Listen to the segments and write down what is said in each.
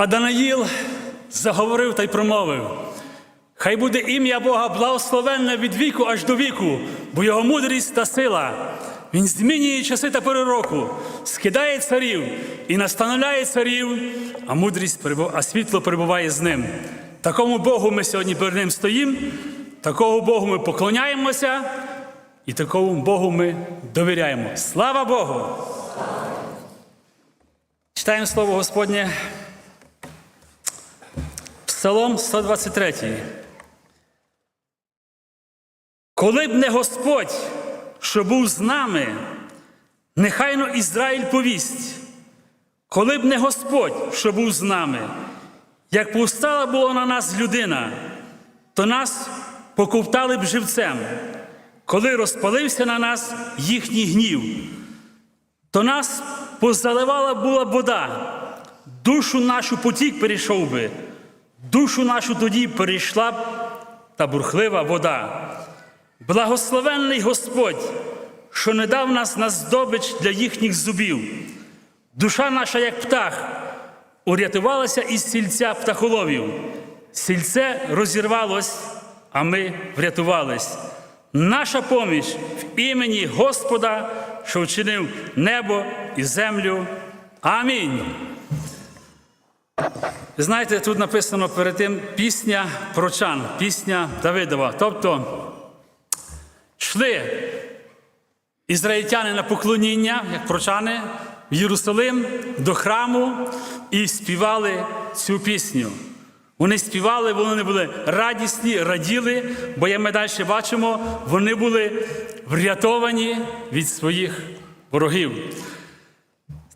А Данаїл заговорив та й промовив: Хай буде ім'я Бога благословенне від віку аж до віку, бо його мудрість та сила. Він змінює часи та пори року, скидає царів і настановляє царів, а мудрість а світло перебуває з ним. Такому Богу ми сьогодні перед ним стоїмо, такому Богу ми поклоняємося, і такому Богу ми довіряємо. Слава Богу! Читаємо слово Господнє. Псалом 123. Коли б не Господь, що був з нами, нехайно Ізраїль повість. Коли б не Господь, що був з нами, як повстала була на нас людина, то нас поковтали б живцем, коли розпалився на нас їхній гнів, то нас позаливала була вода, душу нашу потік перейшов би, душу нашу тоді перейшла та бурхлива вода. Благословенний Господь, що не дав нас на здобич для їхніх зубів. Душа наша, як птах, урятувалася із сільця птахоловів. Сільце розірвалось, а ми врятувались. Наша поміч в імені Господа, що вчинив небо і землю. Амінь. Знаєте, тут написано перед тим пісня прочан, пісня Давидова. Тобто йшли ізраїльтяни на поклоніння, як прочани, в Єрусалим до храму і співали цю пісню. Вони співали, вони були радісні, раділи, бо як ми далі бачимо, вони були врятовані від своїх ворогів.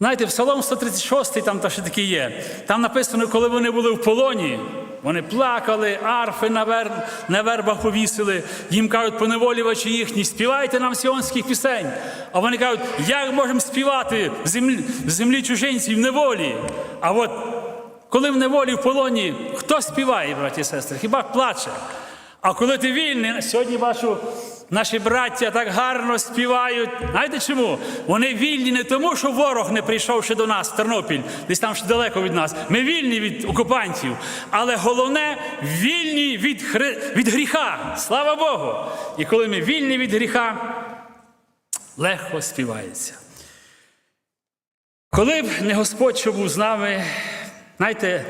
Знаєте, Псалом 136, там та ще таке є. Там написано, коли вони були в полоні, вони плакали, арфи на, вер... на вербах повісили. Їм кажуть, поневолювачі їхні, співайте нам сіонських пісень. А вони кажуть, як можемо співати в землі, в землі чужинців в неволі? А от коли в неволі в полоні, хто співає, браті і сестри? Хіба плаче? А коли ти вільний, сьогодні бачу, наші браття так гарно співають. Знаєте чому? Вони вільні не тому, що ворог не прийшов ще до нас, в Тернопіль, десь там ще далеко від нас. Ми вільні від окупантів. Але головне вільні від, хри... від гріха. Слава Богу! І коли ми вільні від гріха, легко співається. Коли б не Господь, що був з нами, знаєте,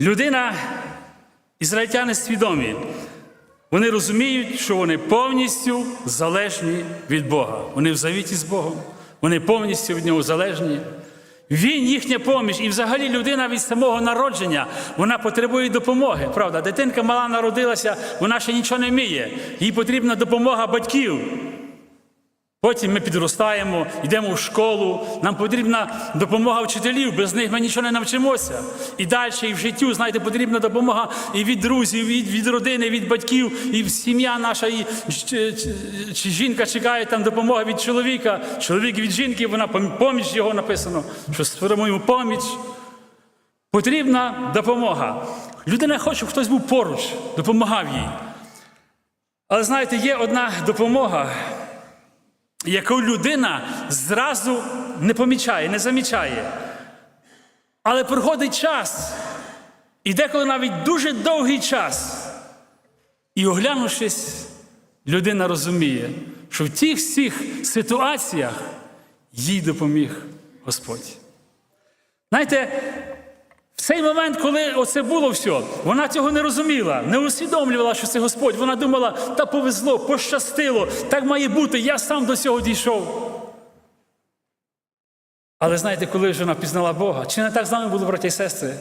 людина, ізраїльтяни свідомі, вони розуміють, що вони повністю залежні від Бога. Вони в завіті з Богом, вони повністю від Нього залежні. Він їхня поміч, і взагалі людина від самого народження вона потребує допомоги. Правда, дитинка мала народилася, вона ще нічого не вміє. Їй потрібна допомога батьків. Потім ми підростаємо, йдемо в школу, нам потрібна допомога вчителів, без них ми нічого не навчимося. І далі, і в життю, знаєте, потрібна допомога і від друзів, і від родини, і від батьків, і сім'я наша, і чи, жінка чекає там допомоги від чоловіка, чоловік від жінки, вона поміч його написано, що сформуємо поміч. Потрібна допомога. Людина хоче, щоб хтось був поруч, допомагав їй. Але знаєте, є одна допомога яку людина зразу не помічає, не замічає. Але проходить час, і деколи навіть дуже довгий час. І оглянувшись, людина розуміє, що в тих всіх ситуаціях їй допоміг Господь. Знаєте, в цей момент, коли оце було все, вона цього не розуміла, не усвідомлювала, що це Господь. Вона думала, та повезло, пощастило, так має бути, я сам до цього дійшов. Але знаєте, коли вже вона пізнала Бога, чи не так з нами було, браті і сестри?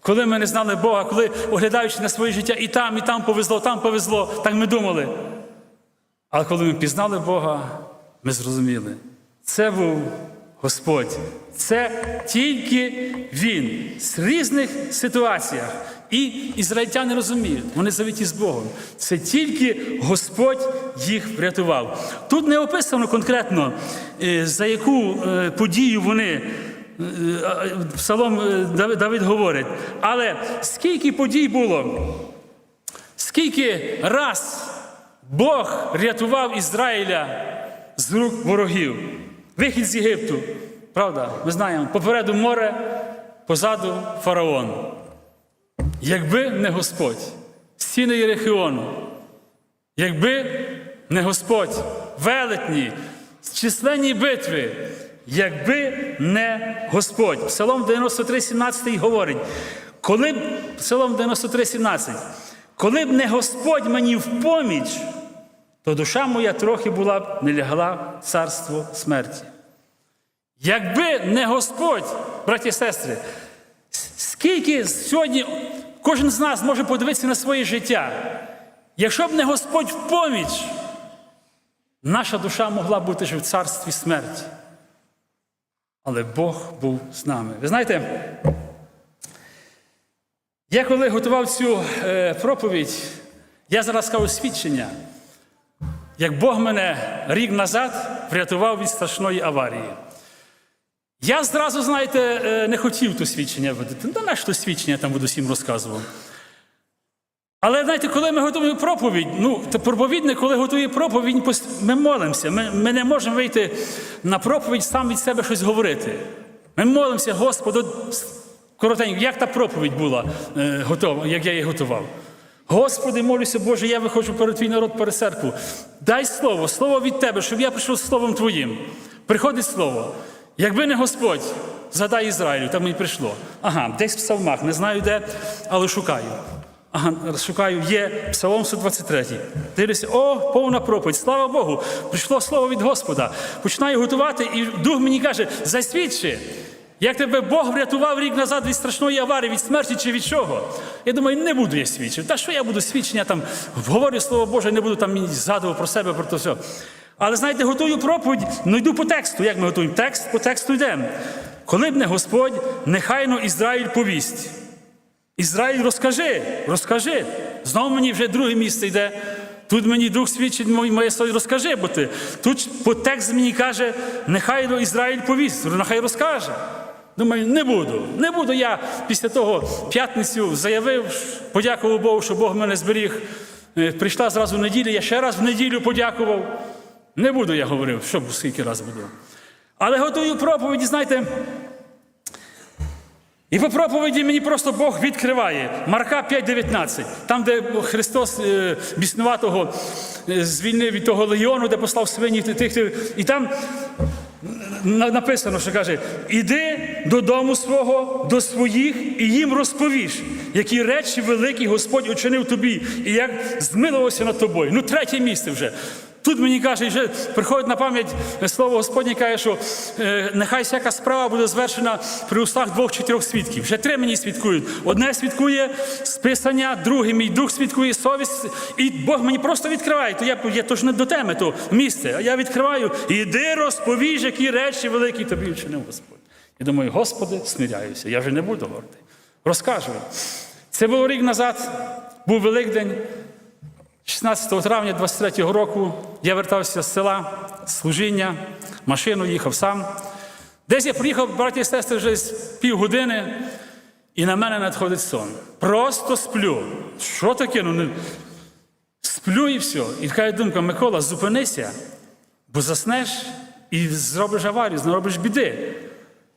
Коли ми не знали Бога, коли, оглядаючи на своє життя, і там, і там повезло, там повезло, так ми думали. Але коли ми пізнали Бога, ми зрозуміли, це був Господь. Це тільки Він з різних ситуаціях. І ізраїльтяни розуміють, вони завіті з Богом. Це тільки Господь їх врятував. Тут не описано конкретно, е, за яку е, подію вони. е, Псалом Давид говорить. Але скільки подій було, скільки раз Бог рятував Ізраїля з рук ворогів. Вихід з Єгипту. Правда, ми знаємо, попереду море, позаду фараон. Якби не Господь, стіни Єрихіону, якби не Господь, велетні, численні битви, якби не Господь. Псалом 93, 17 говорить, коли б, Псалом 93, 17, коли б не Господь мені в поміч, то душа моя трохи була б не лягла царство смерті. Якби не Господь, браті і сестри, скільки сьогодні кожен з нас може подивитися на своє життя, якщо б не Господь в поміч, наша душа могла бути ж в царстві смерті. Але Бог був з нами. Ви знаєте, я коли готував цю е, проповідь, я зараз скажу свідчення, як Бог мене рік назад врятував від страшної аварії. Я зразу, знаєте, е, не хотів то свідчення видати. Ну, на що то свідчення там буду всім розказував. Але знаєте, коли ми готуємо проповідь, ну, то проповідник, коли готує проповідь, ми молимося. Ми, ми не можемо вийти на проповідь сам від себе щось говорити. Ми молимося, Господу, коротенько, як та проповідь була е, готова, як я її готував. Господи, молюся, Боже, я виходжу перед твій народ, перед церкву. Дай слово, слово від тебе, щоб я прийшов з словом Твоїм. Приходить слово. Якби не Господь, згадай Ізраїлю, там і прийшло. Ага, десь в псалмах, не знаю де, але шукаю. Ага, шукаю, є Псалом 123. Дивлюся, о, повна проповідь, слава Богу, прийшло слово від Господа. Починаю готувати, і дух мені каже, засвідчи, як тебе Бог врятував рік назад від страшної аварії, від смерті чи від чого. Я думаю, не буду я свідчити. Та що я буду свідчення там, говорю слово Боже, не буду там згадувати про себе, про то все. Але знаєте, готую проповідь, ну йду по тексту. Як ми готуємо? Текст по тексту йдемо. Коли б не Господь, нехайно Ізраїль повість. Ізраїль, розкажи, розкажи. Знову мені вже друге місце йде. Тут мені Дух свідчить моє слово, розкажи, бо ти. Тут по текст мені каже, нехай Ізраїль повість, нехай розкаже. Думаю, не буду. Не буду. Я після того п'ятницю заявив, подякував Богу, що Бог мене зберіг. Е, Прийшла зразу неділя, я ще раз в неділю подякував. Не буду, я говорив, що скільки раз буду. Але готую проповіді, знаєте, і по проповіді мені просто Бог відкриває. Марка 5,19, там, де Христос е, біснуватого е, звільнив від того легіону, де послав свині тих. І там написано, що каже: іди додому свого, до своїх, і їм розповіш, які речі великі Господь учинив тобі, і як змилувався над тобою. Ну, третє місце вже. Тут мені каже, вже приходить на пам'ять слово Господнє каже, що е, нехай всяка справа буде звершена при устах двох чи трьох свідків. Вже три мені свідкують. Одне свідкує списання, друге мій дух свідкує совість. І Бог мені просто відкриває. То я, я то ж не до теми, то місце. А я відкриваю. Іди розповіж, які речі великі тобі вчинив Господь. І думаю, Господи, смиряюся, я вже не буду говорити. Розкажу. Це було рік назад, був Великдень. 16 травня 23-го року я вертався з села, з служіння, машину їхав сам. Десь я приїхав, браті і сестри, вже з півгодини, і на мене надходить сон. Просто сплю. Що таке? Ну, не... Сплю і все. І така думка, Микола, зупинися, бо заснеш і зробиш аварію, зробиш біди.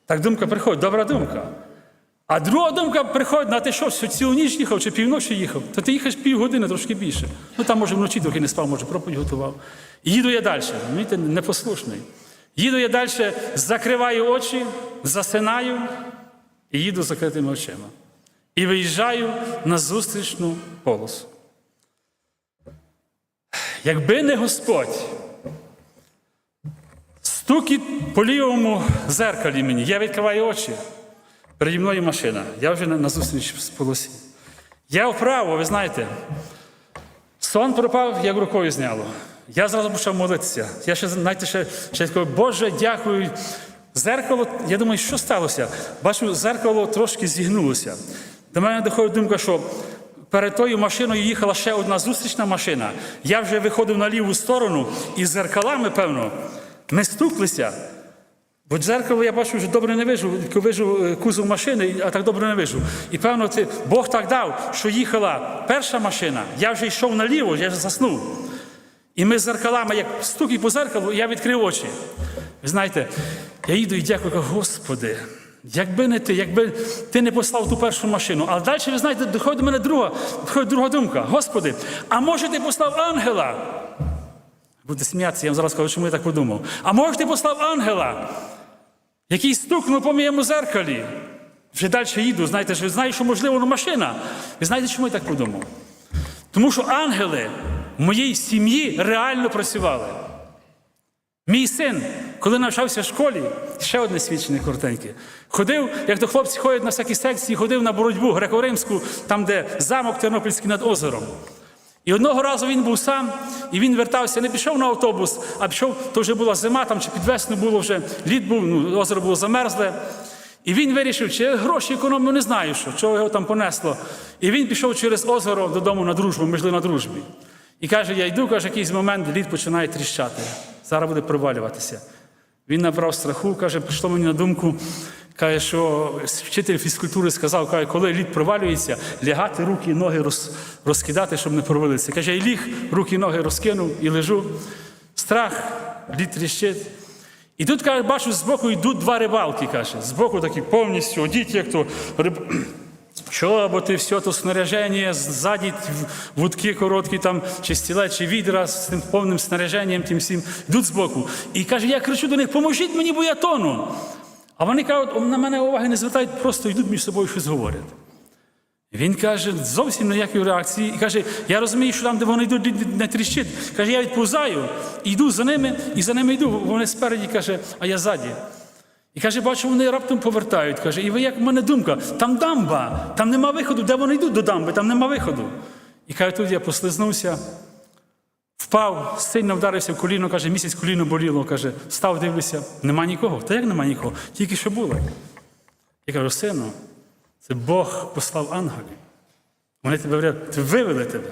Так думка приходить, добра думка. А друга думка приходить, на ти що, що цілу ніч їхав чи півночі їхав, то ти їхаєш півгодини, трошки більше. Ну там, може, вночі трохи не спав, може, проповідь готував. Їду я далі. Розумієте, непослушний. Їду я далі, закриваю очі, засинаю і їду з закритими очима. І виїжджаю на зустрічну полосу. Якби не Господь, стукіт по лівому зеркалі мені, я відкриваю очі. Переді мною машина. Я вже на, зустріч з полосі. Я вправо, ви знаєте, сон пропав, як рукою зняло. Я зразу почав молитися. Я ще, знаєте, ще, ще кажу, Боже, дякую. Зеркало, я думаю, що сталося? Бачу, зеркало трошки зігнулося. До мене доходить думка, що перед тою машиною їхала ще одна зустрічна машина. Я вже виходив на ліву сторону і зеркалами, певно, не стуклися. Бо дзеркало я бачу, вже добре не вижу, вижу е, кузов машини, а так добре не вижу. І певно, це Бог так дав, що їхала перша машина, я вже йшов наліво, я вже заснув. І ми з зеркалами, як стуки по зеркалу, я відкрив очі. Ви знаєте, я їду і дякую, кажу, Господи, Якби не ти, якби ти не послав ту першу машину. Але далі, ви знаєте, доходить до мене друга, доходить друга думка. Господи, а може ти послав ангела? Буде сміятися, я вам зараз скажу, чому я так подумав. А може ти послав ангела, який стукнув по моєму зеркалі? Вже далі їду, знаєте, що знаю, що можливо ну, машина. Ви знаєте, чому я так подумав? Тому що ангели в моїй сім'ї реально працювали. Мій син, коли навчався в школі, ще одне свідчення коротеньке, ходив, як то хлопці ходять на всякі секції, ходив на боротьбу греко-римську, там, де замок Тернопільський над озером. І одного разу він був сам, і він вертався, не пішов на автобус, а пішов, то вже була зима, там чи під весну було вже, лід був, ну, озеро було замерзле. І він вирішив, чи гроші економію, не знаю, що, чого його там понесло. І він пішов через озеро додому на дружбу, ми жили на дружбі. І каже, я йду, каже, якийсь момент лід починає тріщати. Зараз буде провалюватися. Він набрав страху, каже, прийшло мені на думку, каже, що вчитель фізкультури сказав, каже, коли лід провалюється, лягати руки і ноги роз, розкидати, щоб не провалитися. Каже, я ліг, руки і ноги розкинув і лежу. Страх, лід тріщить. І тут, каже, бачу, збоку йдуть два рибалки, каже. Збоку такі повністю одіті, як то риб... чоботи, все то снаряження, ззаді вудки короткі, там, чи стіле, чи відра з тим повним снаряженням, тим всім, йдуть збоку. І каже, я кричу до них, поможіть мені, бо я тону. А вони кажуть, на мене уваги не звертають, просто йдуть між собою щось говорять. Він каже, зовсім ніякої реакції. І каже, я розумію, що там, де вони йдуть, не тріщить. Каже, я відповзаю, йду за ними, і за ними йду. Вони спереді, каже, а я ззаді. І каже, бачу, вони раптом повертають. Каже, і ви як в мене думка, там дамба, там нема виходу, де вони йдуть до дамби, там нема виходу. І каже, тут я послизнувся, впав, сильно вдарився в коліно, каже, місяць коліно боліло, каже, став, дивлюся, нема нікого. Та як нема нікого? Тільки що було. Я кажу, сину, це Бог послав ангелів. Вони тебе врятували, вивели тебе.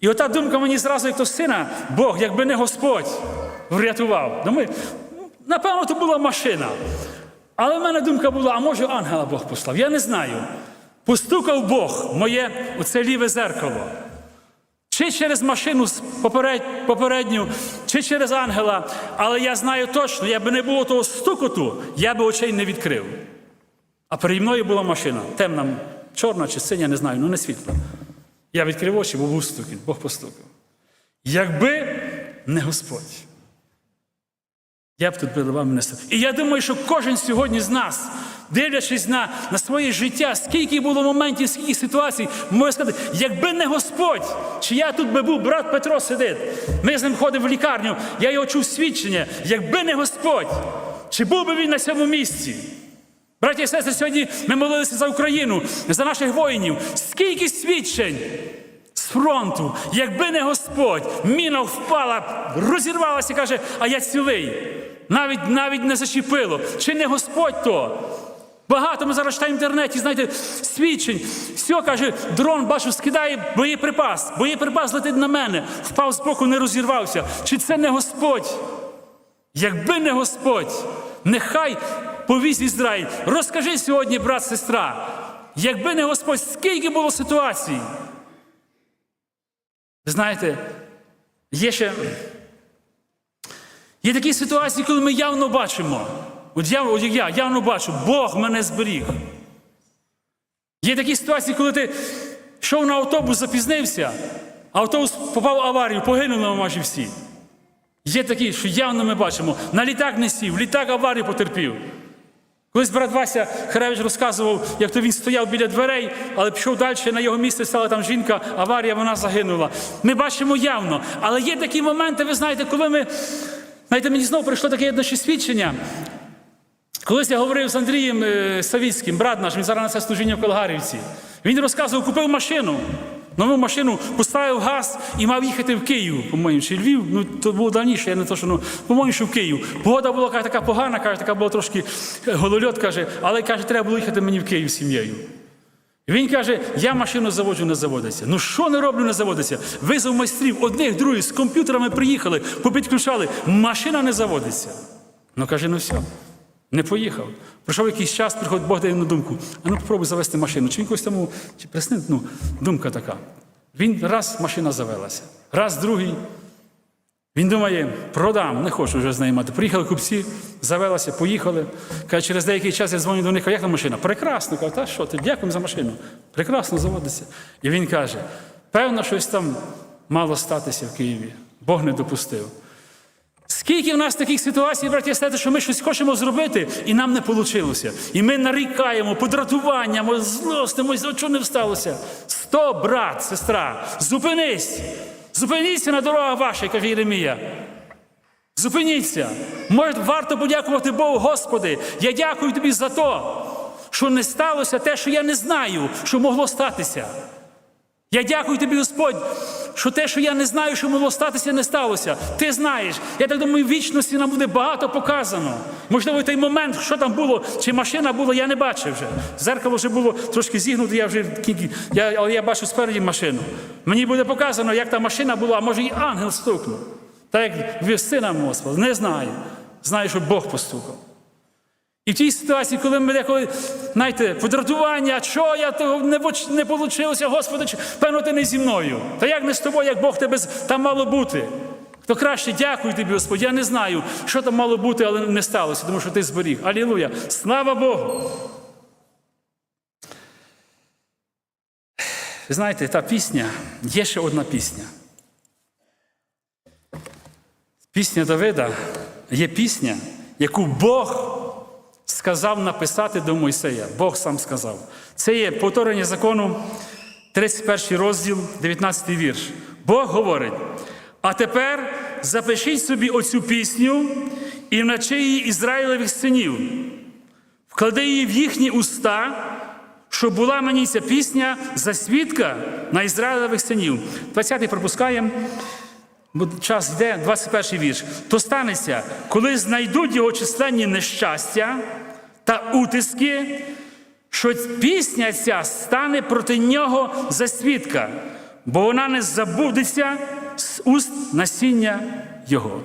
І ота думка мені зразу, як то сина, Бог, якби не Господь врятував. Думаю, напевно, то була машина. Але в мене думка була, а може ангела Бог послав? Я не знаю. Постукав Бог моє оце ліве зеркало. Чи через машину попередню, чи через ангела. Але я знаю точно, якби не було того стукоту, я би очей не відкрив. А переді мною була машина, темна, чорна чи синя, не знаю, ну не світла. Я відкрив очі, бо був стукіт, Бог постукав. Якби не Господь, я б тут перед вами не став. І я думаю, що кожен сьогодні з нас, дивлячись на, на своє життя, скільки було моментів, скільки ситуацій, може сказати, якби не Господь, чи я тут би був, брат Петро сидить, ми з ним ходимо в лікарню, я його чув свідчення, якби не Господь, чи був би він на цьому місці? Браті і сестри, сьогодні ми молилися за Україну, за наших воїнів. Скільки свідчень з фронту, якби не Господь, міна впала, розірвалася каже, а я цілий. Навіть навіть не зачепило. Чи не Господь то? Багато ми зараз читаємо в інтернеті, знаєте, свідчень. Все, каже, дрон, бачу, скидає боєприпас. Боєприпас летить на мене, впав з боку, не розірвався. Чи це не Господь? Якби не Господь, нехай повість Ізраїль. Розкажи сьогодні, брат, сестра, якби не Господь, скільки було ситуацій. Знаєте, є ще є такі ситуації, коли ми явно бачимо. От я, от я явно бачу, Бог мене зберіг. Є такі ситуації, коли ти йшов на автобус, запізнився, а автобус попав в аварію, погинули майже всі. Є такі, що явно ми бачимо, на літак не сів, літак аварію потерпів. Колись брат Вася Харевич розказував, як то він стояв біля дверей, але пішов далі, на його місце стала там жінка, аварія, вона загинула. Ми бачимо явно. Але є такі моменти, ви знаєте, коли ми. Знаєте, мені знову прийшло таке одне ще свідчення. Колись я говорив з Андрієм е, Савіцьким, брат наш, він зараз на це служіння в Колгарівці. Він розказував, купив машину. Нову машину поставив газ і мав їхати в Київ, по-моєму, чи Львів, ну то було давніше, я не то, що ну, по-моєму, що в Київ. Погода була каже, така погана, каже, така була трошки голольот, каже, але каже, треба було їхати мені в Київ з сім'єю. Він каже, я машину заводжу, не заводиться. Ну що не роблю, не заводиться? Визов майстрів, одних, других, з комп'ютерами приїхали, попідключали, машина не заводиться. Ну каже, ну все. Не поїхав. Пройшов якийсь час, приходить Бог дає на думку. А ну попробуй завести машину. Чи він когось тому, чи приснив? Ну, думка така. Він раз машина завелася, раз другий. Він думає, продам, не хочу вже з нею мати. Приїхали купці, завелася, поїхали. Каже, через деякий час я дзвоню до них, а як там машина? Прекрасно. Каже, та що ти, дякуємо за машину. Прекрасно заводиться. І він каже: певно, щось там мало статися в Києві. Бог не допустив. Скільки в нас таких ситуацій, браті сестри, що ми щось хочемо зробити, і нам не вийшло. І ми нарікаємо, подратуванням, злостимось, що не всталося. Стоп, брат, сестра, зупинись! Зупиніться на дорогах ваших, каже Єремія. Зупиніться. Може, варто подякувати Богу, Господи. Я дякую тобі за те, що не сталося те, що я не знаю, що могло статися. Я дякую тобі, Господь, що те, що я не знаю, що могло статися, не сталося. Ти знаєш. Я так думаю, в вічності нам буде багато показано. Можливо, той момент, що там було, чи машина була, я не бачив вже. Зеркало вже було трошки зігнуте, я вже я, але я бачу спереді машину. Мені буде показано, як та машина була, а може і ангел стукнув. Так як сина Господа, не знаю. Знаю, що Бог постукав. І в тій ситуації, коли ми деколи, знаєте, подратування, що я того не, не вийшло, Господи, певно, ти не зі мною. Та як не з тобою, як Бог тебе там мало бути? То краще дякую тобі, Господь. Я не знаю, що там мало бути, але не сталося, тому що ти зберіг. Алілуя! Слава Богу! Ви знаєте, та пісня, є ще одна пісня. Пісня Давида є пісня, яку Бог сказав написати до Мойсея. Бог сам сказав. Це є повторення закону, 31 розділ, 19 вірш. Бог говорить: а тепер запишіть собі оцю пісню і вначи її Ізраїлевих синів, вклади її в їхні уста, щоб була мені ця пісня за свідка на Ізраїлевих синів. 20-й пропускаємо. Бо час йде, 21 вірш. То станеться, коли знайдуть його численні нещастя та утиски, що пісня ця стане проти нього за свідка, бо вона не забудеться з уст насіння його.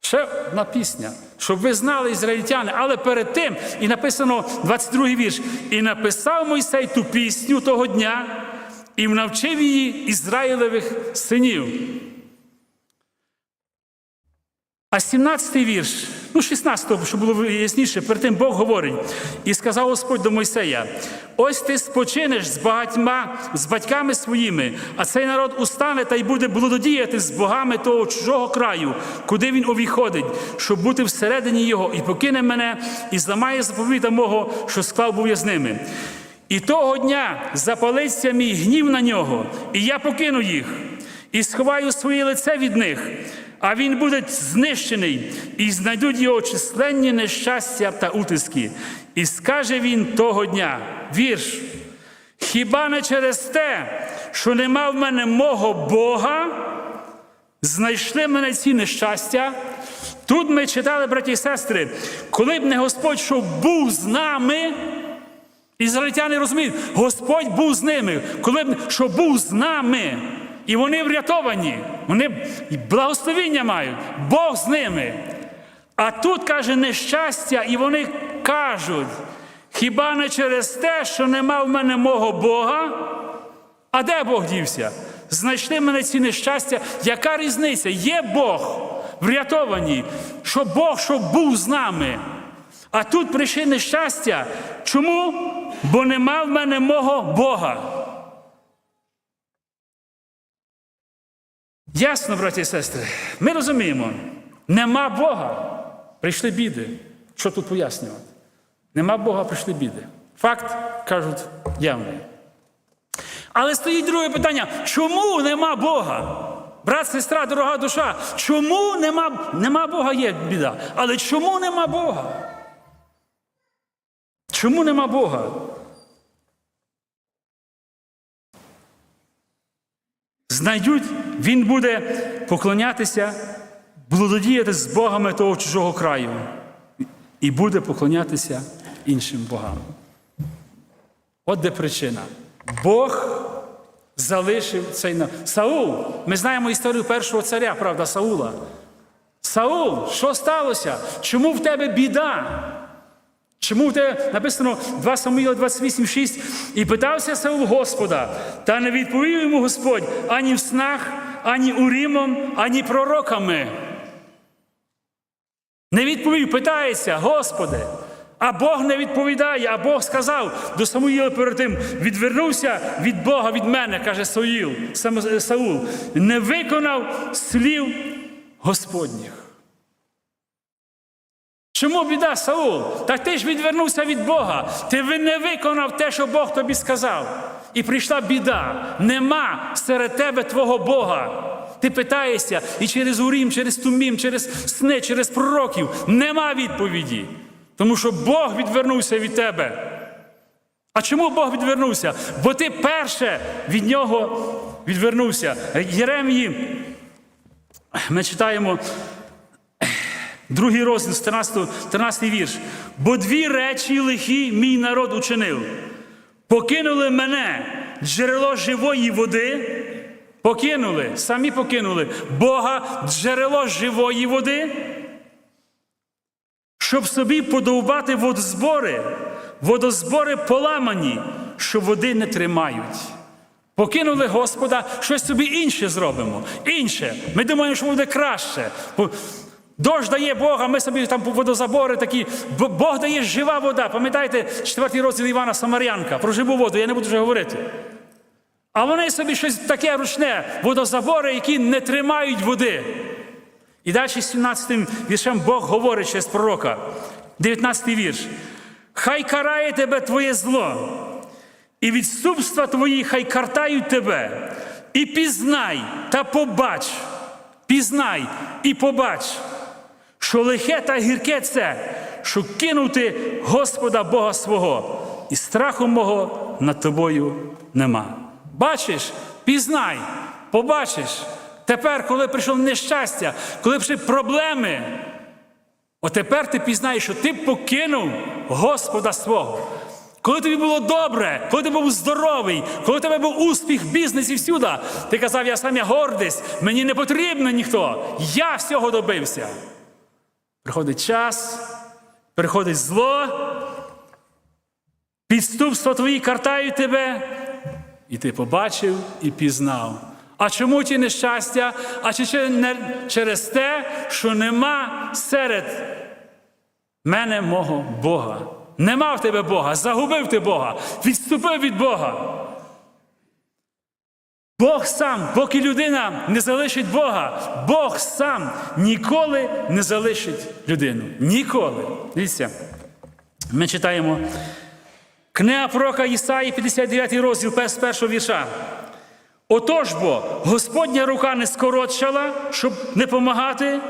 Ще одна пісня, щоб ви знали ізраїльтяни, але перед тим і написано 22 вірш. І написав Мойсей ту пісню того дня і навчив її Ізраїлевих синів. А 17-й вірш, ну 16-го, щоб було ясніше, перед тим Бог говорить, і сказав Господь до Мойсея: ось ти спочинеш з багатьма, з батьками своїми, а цей народ устане та й буде блудодіяти з богами того чужого краю, куди він увіходить, щоб бути всередині його, і покине мене, і зламає заповіта мого, що склав був я з ними. І того дня запалиться мій гнів на нього, і я покину їх, і сховаю своє лице від них а він буде знищений, і знайдуть його численні нещастя та утиски. І скаже він того дня вірш. Хіба не через те, що нема в мене мого Бога, знайшли мене ці нещастя? Тут ми читали, браті і сестри, коли б не Господь, що був з нами, ізраїльтяни розуміють, Господь був з ними, коли б що був з нами. І вони врятовані, вони благословіння мають, Бог з ними. А тут каже нещастя, і вони кажуть: хіба не через те, що нема в мене мого Бога? А де Бог дівся? Знайшли мене ці нещастя. Яка різниця? Є Бог врятовані, що Бог щоб був з нами. А тут прийшли нещастя. Чому? Бо нема в мене мого Бога. Ясно, браті і сестри, ми розуміємо, нема Бога, прийшли біди. Що тут пояснювати? Нема Бога, прийшли біди. Факт, кажуть, явний. Але стоїть друге питання: чому нема Бога? Брат, сестра, дорога душа, чому нема, нема Бога є біда? Але чому нема Бога? Чому нема Бога? Знайдуть, він буде поклонятися, блудодіяти з богами того чужого краю і буде поклонятися іншим богам. От де причина. Бог залишив цей народ. Саул, ми знаємо історію першого царя, правда, Саула. Саул, що сталося? Чому в тебе біда? Чому в тебе написано 2 Самуїла 28,6 і питався Саул Господа, та не відповів йому Господь ані в снах, ані Урімом, ані пророками. Не відповів, питається, Господи. А Бог не відповідає, а Бог сказав до Самуїла перед тим, відвернувся від Бога, від мене, каже Саул, Саул, не виконав слів Господніх. Чому біда, Саул? Так ти ж відвернувся від Бога. Ти не виконав те, що Бог тобі сказав. І прийшла біда. Нема серед тебе твого Бога. Ти питаєшся і через Урім, через Тумім, через сни, через пророків нема відповіді. Тому що Бог відвернувся від тебе. А чому Бог відвернувся? Бо ти перше від нього відвернувся. Єремії, ми читаємо Другий розділ, 13, 13 вірш. Бо дві речі лихі мій народ учинив. Покинули мене, джерело живої води. Покинули, самі покинули Бога, джерело живої води, щоб собі подовбати водозбори, водозбори поламані, що води не тримають. Покинули Господа, щось собі інше зробимо. Інше. Ми думаємо, що буде краще. Дощ дає Бога, ми собі там водозабори такі. Бог дає жива вода. Пам'ятаєте, четвертий розділ Івана Самарянка про живу воду, я не буду вже говорити. А вони собі щось таке ручне, водозабори, які не тримають води. І далі 17 віршем Бог говорить через пророка. 19 вірш. Хай карає тебе твоє зло, і відступства твої хай картають тебе. І пізнай та побач, пізнай і побач, що лихе та гірке це, що кинути Господа Бога свого, і страху мого над тобою нема. Бачиш, пізнай, побачиш. Тепер, коли прийшло нещастя, коли прийшли проблеми, отепер ти пізнаєш, що ти покинув Господа свого. Коли тобі було добре, коли ти був здоровий, коли у тебе був успіх в бізнесі всюди, ти казав, я сам я гордість, мені не потрібно ніхто, я всього добився. Приходить час, приходить зло, підступства твої картають тебе, і ти побачив і пізнав. А чому ті нещастя? А чи не через те, що нема серед мене мого Бога? Нема в тебе Бога, загубив ти Бога, відступив від Бога. Бог сам, поки людина не залишить Бога, Бог сам ніколи не залишить людину. Ніколи. Дивіться, ми читаємо книга пророка Ісаї, 59 розділ, з першого вірша. Отож бо Господня рука не скоротшала, щоб не помагати,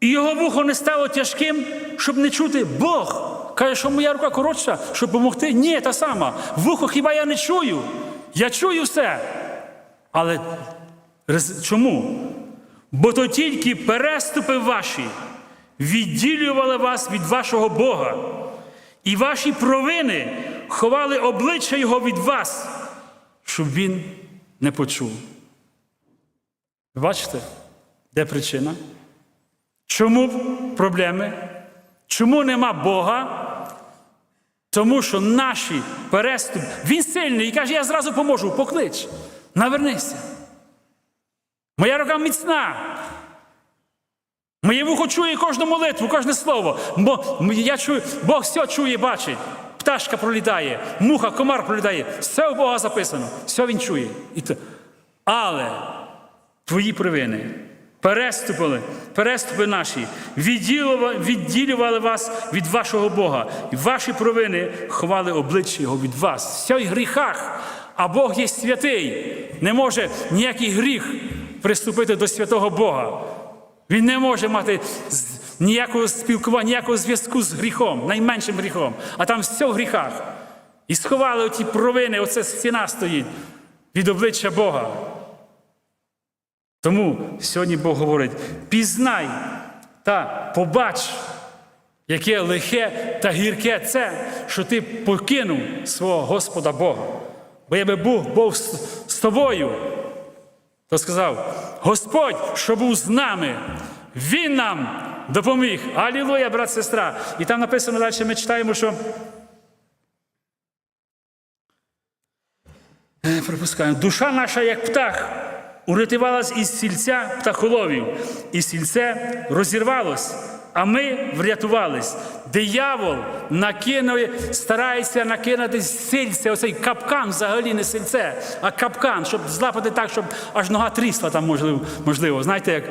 і його вухо не стало тяжким, щоб не чути Бог. Каже, що моя рука коротша, щоб допомогти. Ні, та сама. Вухо хіба я не чую? Я чую все. Але чому? Бо то тільки переступи ваші відділювали вас від вашого Бога, і ваші провини ховали обличчя Його від вас, щоб він не почув. Бачите, де причина? Чому проблеми? Чому нема Бога? Тому що наші переступ, він сильний і каже, я зразу поможу, поклич, навернися. Моя рука міцна. Моє вухо чує кожну молитву, кожне слово. Бо я чую, Бог все чує, бачить. Пташка пролітає, муха, комар пролітає. Все у Бога записано, все він чує. І то. Але твої провини переступили, переступи наші, відділювали, вас від вашого Бога. І ваші провини ховали обличчя Його від вас. Все в гріхах. А Бог є святий. Не може ніякий гріх приступити до святого Бога. Він не може мати ніякого спілкування, ніякого зв'язку з гріхом, найменшим гріхом. А там все в гріхах. І сховали оті провини, оце стіна стоїть від обличчя Бога. Тому сьогодні Бог говорить: пізнай та побач, яке лихе та гірке це, що ти покинув свого Господа Бога. Бо якби Бог був з, тобою, то сказав: Господь, що був з нами, Він нам допоміг. Алілуя, брат, сестра. І там написано далі, ми читаємо, що. Е, Припускаємо, душа наша, як птах, урятувалась із сільця птахоловів, і сільце розірвалось, а ми врятувались. Диявол накинує, старається накинути сильце, оцей капкан взагалі не сильце, а капкан, щоб злапати так, щоб аж нога трісла там можливо. можливо. Знаєте, як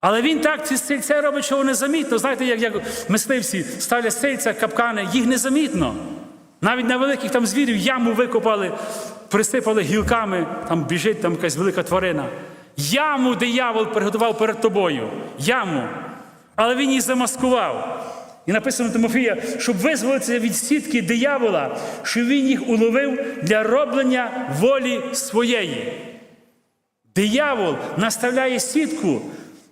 але він так ці сильця робить, що незамітно. Знаєте, як, як мисливці ставлять сильця, капкани, їх незамітно. Навіть на великих там звірів яму викопали, присипали гілками, там біжить там якась велика тварина. Яму диявол приготував перед тобою. Яму. Але він її замаскував. І написано Тимофія, щоб визволитися від сітки диявола, що він їх уловив для роблення волі своєї. Диявол наставляє сітку,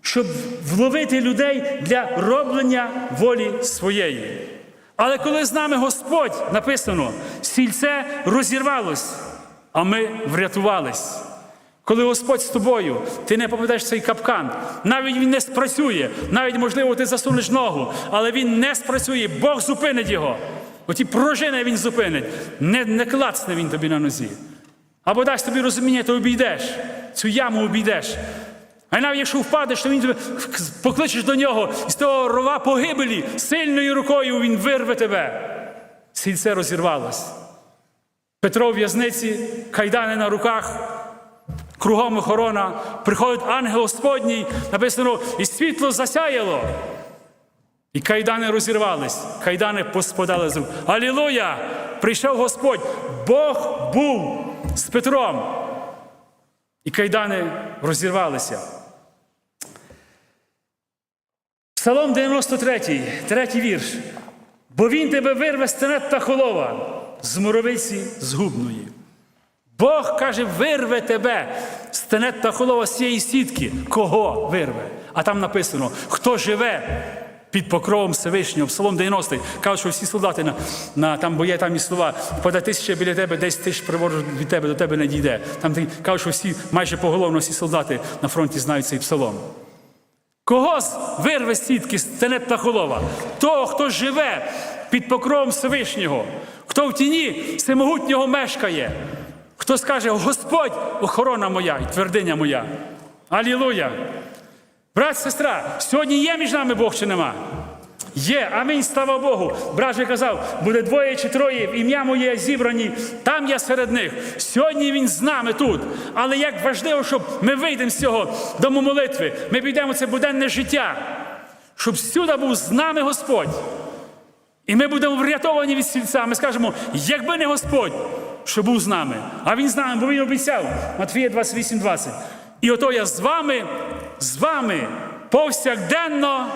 щоб вловити людей для роблення волі своєї. Але коли з нами Господь написано, сільце розірвалось, а ми врятувались. Коли Господь з тобою, ти не попадеш в цей капкан, навіть він не спрацює, навіть, можливо, ти засунеш ногу, але він не спрацює, Бог зупинить його. Оті пружини він зупинить, не, не клацне він тобі на нозі. Або дасть тобі розуміння, ти обійдеш, цю яму обійдеш. А навіть якщо впадеш, то він покличеш до нього і з того рова погибелі сильною рукою він вирве тебе. Сільце розірвалось. Петро в в'язниці, кайдани на руках, кругом охорона, приходить ангел Господній, написано, і світло засяяло. І кайдани розірвались, кайдани поспадали з рук. Алілуя! Прийшов Господь, Бог був з Петром. І кайдани розірвалися. Псалом 93, третій вірш. Бо він тебе вирве з тенет та холова, з муровиці згубної. Бог каже, вирве тебе з та холова з цієї сітки. Кого вирве? А там написано, хто живе під покровом Всевишнього, Псалом 90, кажуть, що всі солдати на, на там, бо є там і слова, пода тисяча біля тебе, десь тисяч приворож від тебе, до тебе не дійде. Там кажуть, що всі, майже поголовно всі солдати на фронті знають цей псалом. Кого вирве сітки з та холова? Того, хто живе під покровом Всевишнього, хто в тіні всемогутнього мешкає, хто скаже, Господь, охорона моя і твердиня моя. Алілуя! Брат, сестра, сьогодні є між нами Бог чи нема? Є, амінь, слава Богу. Брат же казав, буде двоє чи троє, ім'я моє зібрані, там я серед них. Сьогодні він з нами тут. Але як важливо, щоб ми вийдемо з цього дому молитви, ми підемо це буденне життя, щоб всюди був з нами Господь. І ми будемо врятовані від сільця. Ми скажемо, якби не Господь, що був з нами. А він з нами, бо він обіцяв. Матвія 28, 20. І ото я з вами, з вами повсякденно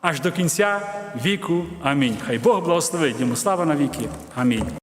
аж до кінця віку. Амінь. Хай Бог благословить йому. Слава на віки. Амінь.